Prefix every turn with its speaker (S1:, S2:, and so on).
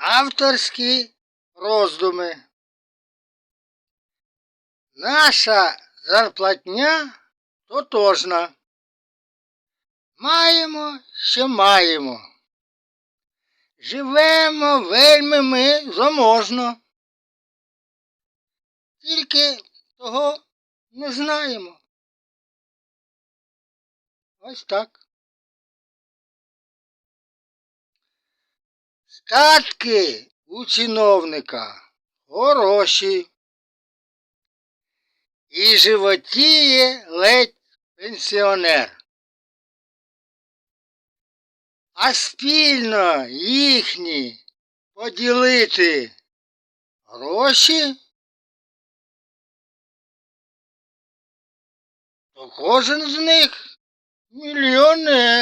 S1: Авторські роздуми. Наша зарплатня тотожна. Маємо, що маємо. Живемо вельми ми заможно. Тільки того не знаємо. Ось так. Статки у чиновника хороші. І животіє ледь пенсіонер. А спільно їхні поділити гроші, то кожен з них мільйонер.